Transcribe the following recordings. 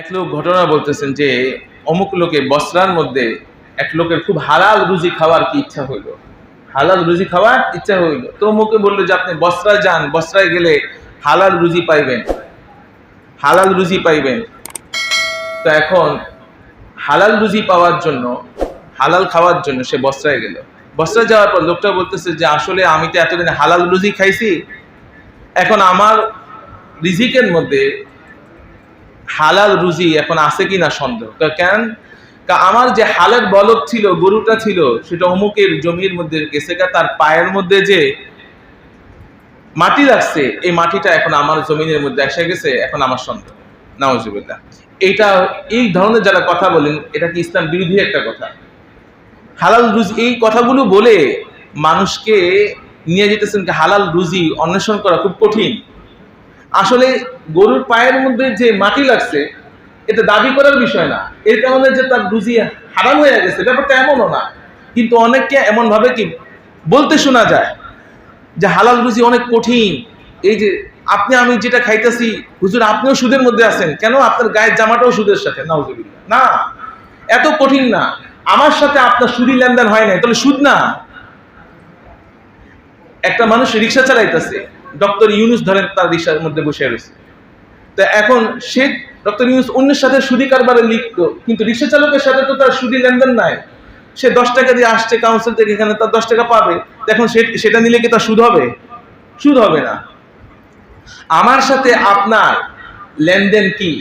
এক লোক ঘটনা বলতেছেন যে, অমুক লোকে বস্ত্রার মধ্যে এক লোকের খুব হালাল রুজি খাওয়ার কি ইচ্ছা হইল? হালাল রুজি খাওয়ার ইচ্ছা হইল। তো অমুকে বলল যে, আপনি বস্ত্রায় যান বস্ত্রায় গেলে হালাল রুজি পাইবেন। হালাল রুজি পাইবেন। তো এখন হালাল রুজি পাওয়ার জন্য, হালাল খাওয়ার জন্য সে বস্ত্রায় গেল। বস্ত্রায় যাওয়ার পর লোকটা বলতেছে যে, আসলে আমি তো এতদিন হালাল রুজি খাইছি। এখন আমার রিজিকের মধ্যে হালাল রুজি এখন আছে কিনা সন্দেহ? কেন? আমার যে হালের বলদ ছিল, গরুটা ছিল, সেটা অমুকের জমির মধ্যে গেছে তার পায়ের মধ্যে যে মাটি লাগছে, এই মাটিটা এখন আমার জমিনের মধ্যে এসে গেছে, এখন আমার সন্দেহ। নাওজুবিল্লাহ। এইটা এই ধরনের যারা কথা বলেন, এটা কি ইসলাম বিরোধী একটা কথা? হালাল রুজি, এই কথাগুলো বলে মানুষকে নিয়ে যেতেছেন কি হালাল রুজি অন্বেষণ করা খুব কঠিন। আসলে গরুর পায়ের মধ্যে যে মাটি লাগছে, এটা দাবি করার বিষয় না। এর কারণে যে তার রুজি হারাম হয়ে গেছে, ব্যাপারটা এমনও না। কিন্তু অনেককে এমন ভাবে কি বলতে শোনা যায় যে হালাল রুজি অনেক কঠিন। এই যে আপনি আমি যেটা খাইতেছি, হুজুর আপনিও সুদের মধ্যে আছেন, কেন আপনার গায়ের জামাটাও সুদের সাথে? নাউজুবিল্লাহ। না, এত কঠিন না। আমার সাথে আপনার সুদি লেনদেন হয় নাই, তাহলে সুদ না। একটা মানুষ রিক্সা চালাইতেছে ডক্টর ইউনুস ধরেন তার রিক্সার মধ্যে বসে রয়েছে। তো এখন সে ডক্টর ইউনুস অন্যের সাথে সুদি কারবারে লিপ্ত, কিন্তু রিক্সা চালকের সাথে তো তার সুদি লেনদেন নাই। সে দশ টাকা দিয়ে আসছে কাউন্সিল থেকে, এখানে তার দশ টাকা পাবে। এখন সেটা নিলে কি তার সুদ হবে? সুদ হবে না। আমার সাথে আপনার লেনদেন কি?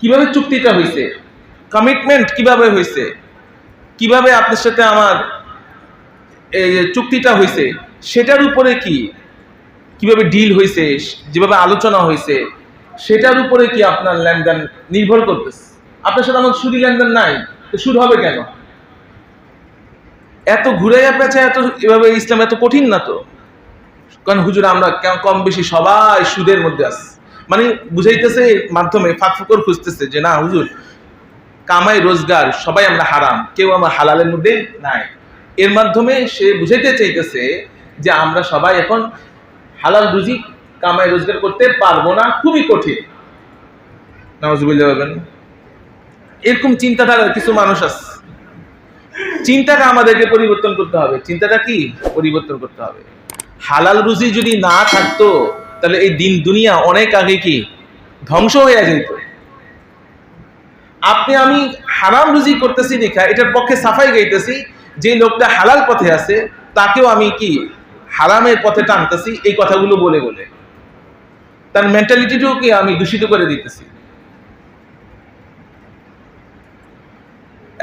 কীভাবে চুক্তিটা হয়েছে কমিটমেন্ট কীভাবে হয়েছে কীভাবে আপনার সাথে আমার চুক্তিটা হয়েছে সেটার উপরে কি কীভাবে ডিল হয়েছে, যেভাবে আলোচনা হয়েছে, সেটার উপরে কি আপনার লেনদেন নির্ভর করতেছে? আপনার সাথে আমার সুদি লেনদেন নাই, তো সুদ হবে কেন? এত ঘুরে পেঁচা এত এভাবে ইসলাম এত কঠিন না তো? কারণ হুজুর, আমরা কম বেশি সবাই সুদের মধ্যে আছি। মানে বুঝাইতেছে মাধ্যমে, ফাঁক ফুকর খুঁজতেছে যে না হুজুর, কামাই, রোজগার, সবাই আমরা হারাম, কেউ আমার হালালের মধ্যে নাই। এর মাধ্যমে সে বুঝাইতে চাইতেছে যে আমরা সবাই এখন হালাল রুজি কামাই রোজগার করতে পারব না, খুবই কঠিন। নামাজ নামাজুবিল্লাহ বলবেন এরকম চিন্তাধারার কিছু মানুষ আছে। চিন্তাটা আমাদেরকে পরিবর্তন করতে হবে। চিন্তাটা কি? পরিবর্তন করতে হবে। হালাল রুজি যদি না থাকতো, তাহলে এই দিন দুনিয়া অনেক আগে কি? ধ্বংস হয়ে যেত আপনি আমি হারাম রুজি করতেছি দেখা, এটার পক্ষে সাফাই গাইতেছি, যে লোকটা হালাল পথে আছে, তাকেও আমি কি হারামের পথে টানতেছি, এই কথাগুলো বলে বলে। তার মেন্টালিটিটাকে আমি দূষিত করে দিতেছি?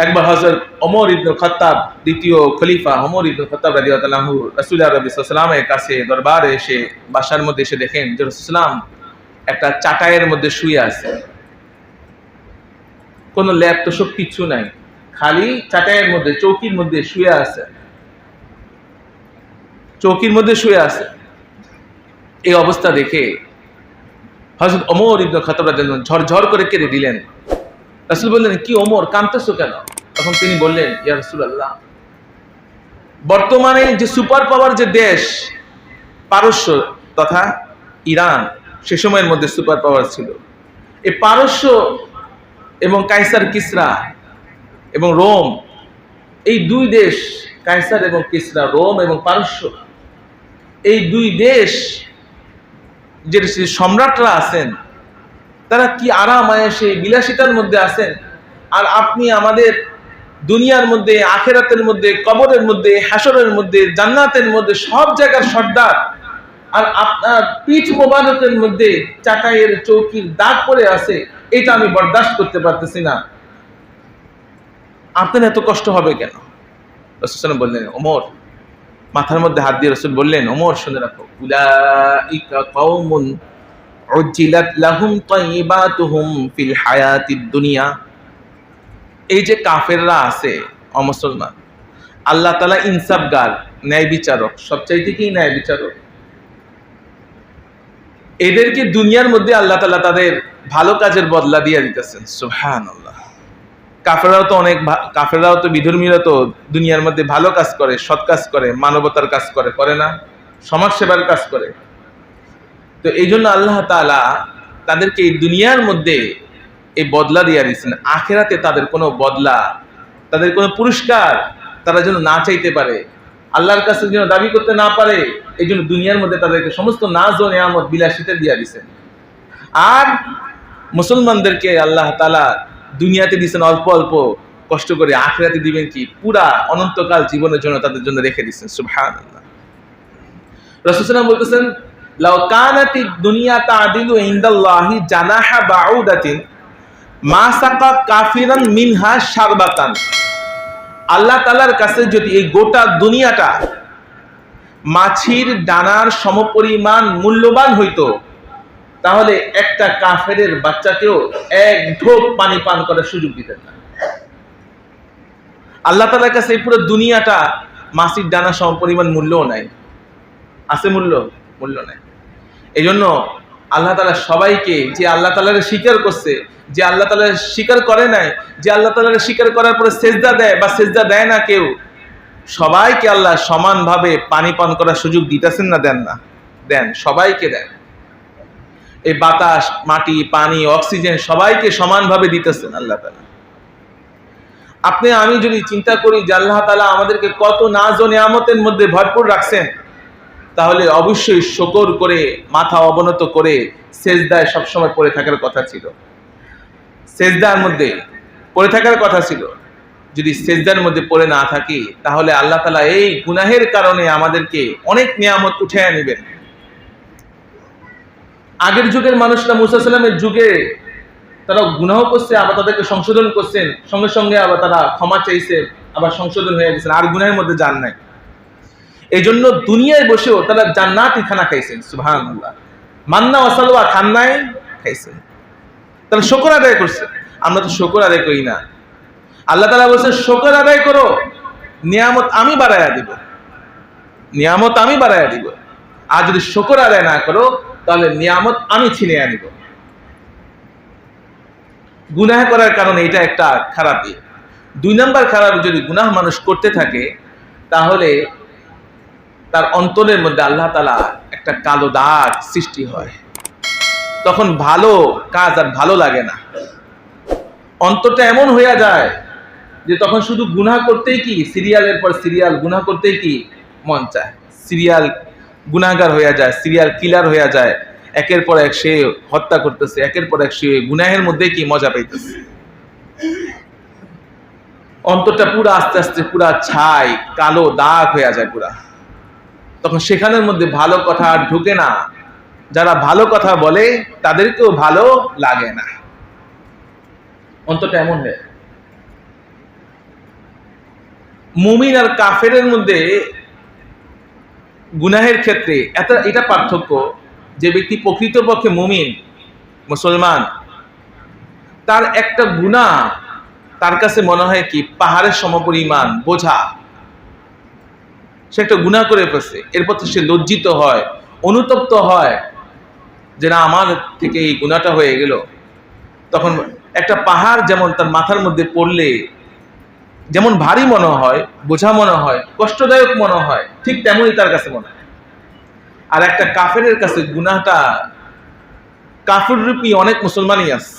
একবার হজরত অমর ইবনুল খত্তাব, দ্বিতীয় খলিফা অমর ইবনুল খত্তাব রাসূলুল্লাহ নবী সাল্লামের কাছে দরবারে এসে বাসার মধ্যে এসে দেখেন যে রাসূলুল্লাহ একটা চাটাইয়ের মধ্যে শুয়ে আছে। কোনো ল্যাব তো সব কিছু নাই। খালি চাটাইয়ের মধ্যে, চৌকির মধ্যে শুয়ে আছে। চৌকির মধ্যে শুয়ে আছে। এই অবস্থা দেখে হজরত অমর ইবনুল আনহু ঝরঝর করে কেঁদে দিলেন। রাসুল বললেন, কি ওমর, কাঁদতেছো কেন? তখন তিনি বললেন, ইয়া রসুল আল্লাহ বর্তমানে যে সুপার পাওয়ার যে দেশ, পারস্য তথা ইরান, সে সময়ের মধ্যে সুপার পাওয়ার ছিল। এই পারস্য এবং কাইসার কিসরা এবং রোম, এই দুই দেশ কাইসার এবং কিসরা, রোম এবং পারস্য এই দুই দেশ যে সম্রাটরা আছেন, তারা কি আরাম আয়েসে বিলাসিতার মধ্যে আছেন? আর আপনি আমাদের দুনিয়ার মধ্যে, আখেরাতের মধ্যে, কবরের মধ্যে হাসরের মধ্যে, জান্নাতের মধ্যে, সব জায়গার সর্দার, আর আপনার পিঠ মোবারকের মধ্যে চাটাইয়ের চৌকির দাগ পড়ে আছে, এটা আমি বরদাস্ত করতে পারতেছি না। আপনার এত কষ্ট হবে কেন? বললেন, ওমর মাথার মধ্যে হাত দিয়ে রসুল বললেন, ওমর, শুনে রাখো ফিল হায়াতিদ দুনিয়া। এই যে কাফেররা আছে, অমুসলমান, আল্লাহ তালা ইনসাফগার, ন্যায় বিচারক, সবচাইতে কি ন্যায় বিচারক? এদেরকে দুনিয়ার মধ্যে আল্লাহ তালা তাদের ভালো কাজের বদলা দিয়ে দিতেছেন সুহান আল্লাহ কাফেররাও তো অনেক কাফেররাও তো বিধর্মীরা তো দুনিয়ার মধ্যে ভালো কাজ করে, সৎ কাজ করে, মানবতার কাজ করে করে না? সমাজ সেবার কাজ করে। তো এই জন্য আল্লাহ তালা তাদেরকে এই দুনিয়ার মধ্যে এই বদলা দিয়ে দিচ্ছেন আখেরাতে তাদের কোনো বদলা, তাদের কোনো পুরস্কার তারা যেন না চাইতে পারে। আল্লাহর কাছে যেন দাবি করতে না পারে, এই জন্য দুনিয়ার মধ্যে তাদেরকে সমস্ত নাজ ও নিয়ামত বিলাসিতে দিয়ে দিছেন আর মুসলমানদেরকে আল্লাহ তালা দুনিয়াতে দিচ্ছেন অল্প অল্প কষ্ট করে, আখেরাতে দিবেন কি? পুরা অনন্তকাল জীবনের জন্য তাদের জন্য রেখে দিচ্ছেন সুবহান আল্লাহ বলতেছেন, লাউ কানাতি দুনিয়া তাদিলু ইনদাল্লাহি জানাহা বাউদাতিন মা সাকা কাফিরান মিনহা শারবাতান। আল্লাহ তালার কাছে যদি এই গোটা দুনিয়াটা মাছির ডানার সমপরিমাণ মূল্যবান হইতো তাহলে একটা কাফেরের বাচ্চাকেও এক ঢোক পানি পান করার সুযোগ দিতেন না। আল্লাহ তালার কাছে এই পুরো দুনিয়াটা মাছির ডানা সমপরিমাণ মূল্যও নাই। আছে মূল্য? মূল্য নাই। এই জন্য আল্লাহ তালা সবাইকে যে আল্লাহ তালারে স্বীকার করছে, যে আল্লাহ তালা স্বীকার করে নাই, যে আল্লাহ তালারে স্বীকার করার পরে সেজদা দেয় বা সেজদা দেয় না কেউ, সবাইকে আল্লাহ সমানভাবে পানি পান করার সুযোগ দিতেছেন না, দেন না? দেন, সবাইকে দেন। এই বাতাস, মাটি, পানি, অক্সিজেন সবাইকে সমানভাবে দিতেছেন আল্লাহ তালা আপনি, আমি যদি চিন্তা করি যে আল্লাহ তালা আমাদেরকে কত নাজ ও নিয়ামতের মধ্যে ভরপুর রাখছেন, তাহলে অবশ্যই শকর করে, মাথা অবনত করে সেজদায় সবসময় পড়ে থাকার কথা ছিল। সেজদার মধ্যে পড়ে থাকার কথা ছিল। যদি সেজদার মধ্যে পড়ে না থাকি, তাহলে আল্লাহ তালা এই গুনাহের কারণে আমাদেরকে অনেক নিয়ামত উঠে নেবেন। আগের যুগের মানুষরা মুসা সাল্লামের যুগে তারা গুনাহ করছে, আবার তাদেরকে সংশোধন করছেন। সঙ্গে সঙ্গে আবার তারা ক্ষমা চাইছে, আবার সংশোধন হয়ে গেছেন। আর গুনাহের মধ্যে যান নাই। এই জন্য দুনিয়ায় বসেও তারা জান্নাতি খানা খাইছেন সুহান মান্না ওয়াসালুয়া খান্নায় খাইছেন। তারা শকর আদায় করছে। আমরা তো শকর আদায় করি না। আল্লাহ তালা বলছে, শকর আদায় করো। নিয়ামত আমি বাড়াইয়া দিব। নিয়ামত আমি বাড়াইয়া দিব। আর যদি শকর আদায় না করো তাহলে নিয়ামত আমি ছিনে আনিব। গুনাহ করার কারণে এটা একটা খারাপ দিক দুই নাম্বার খারাপ, যদি গুনাহ মানুষ করতে থাকে, তাহলে তার অন্তরের মধ্যে আল্লাহ তালা একটা কালো দাগ সৃষ্টি হয়। তখন ভালো কাজ আর ভালো লাগে না। অন্তরটা এমন হইয়া যায় যে তখন শুধু গুনাহ করতেই কি, সিরিয়ালের পর সিরিয়াল, গুনাহ করতেই কি মন চায়। সিরিয়াল গুনাহগার হইয়া যায় সিরিয়াল কিলার হইয়া যায়, একের পর এক সে হত্যা করতেছে, একের পর এক সে গুনাহের মধ্যে কি মজা পাইতেছে? অন্তরটা পুরো আস্তে আস্তে পুরা ছাই, কালো দাগ হইয়া যায় পুরা। তখন সেখানের মধ্যে ভালো কথা আর ঢুকে না। যারা ভালো কথা বলে, তাদেরকেও ভালো লাগে না। অন্তরটা এমন হয়ে মুমিন আর কাফেরের মধ্যে গুনাহের ক্ষেত্রে এত, এটা পার্থক্য যে ব্যক্তি প্রকৃতপক্ষে মুমিন, মুসলমান, তার একটা গুণা তার কাছে মনে হয় কি? পাহাড়ের সমপরিমাণ, বোঝা। সে একটা গুণা করে ফেলছে। এরপর সে লজ্জিত হয়, অনুতপ্ত হয় যে না, আমার থেকে এই গুণাটা হয়ে গেল। তখন একটা পাহাড় যেমন তার মাথার মধ্যে পড়লে যেমন ভারী মনে হয়, বোঝা মনে হয়, কষ্টদায়ক মনে হয়, ঠিক তেমনই তার কাছে মনে হয়। আর একটা কাফেরের কাছে গুনাহটা কাফের রূপী অনেক মুসলমানই আছে।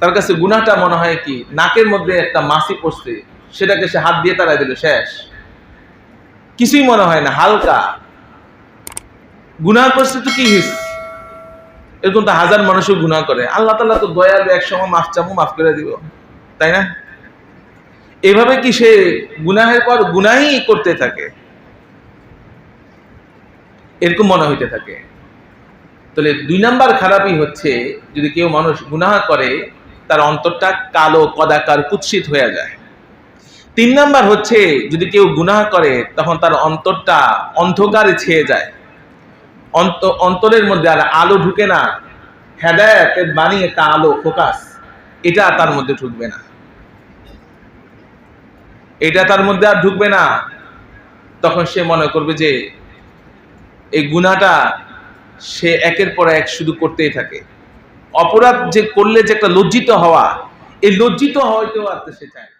তার কাছে গুনাহটা মনে হয় কি, নাকের মধ্যে একটা মাসি পড়ছে, সেটাকে সে হাত দিয়ে তারা দিল, শেষ। কিছুই মনে হয় না, হালকা। গুনাহ করছে তো কি হয়েছে এরকম তো হাজার মানুষও গুনাহ করে। আল্লাহ তাল্লাহ তো দয়ালু, এক সময় মাফ চামু, মাফ করে দিব। তাই না? এভাবে কি সে গুনাহের পর গুনাহি করতে থাকে? এরকম মনে হইতে থাকে। তাহলে দুই নাম্বার খারাপই হচ্ছে, যদি কেউ মানুষ গুনাহ করে, তার অন্তরটা কালো, কদাকার, কুৎসিত হয়ে যায়। তিন নাম্বার হচ্ছে, যদি কেউ গুনাহ করে, তখন তার অন্তরটা অন্ধকারে ছেয়ে যায়। অন্ত, অন্তরের মধ্যে আর আলো ঢুকে না। হেদায়তের বাণী একটা আলো ফোকাস। এটা তার মধ্যে ঢুকবে না। এটা তার মধ্যে আর ঢুকবে না। তখন সে মনে করবে যে এই গুণাটা সে একের পর এক শুধু করতেই থাকে। অপরাধ যে করলে যে একটা লজ্জিত হওয়া, এই লজ্জিত হওয়াতেও আর সে চায়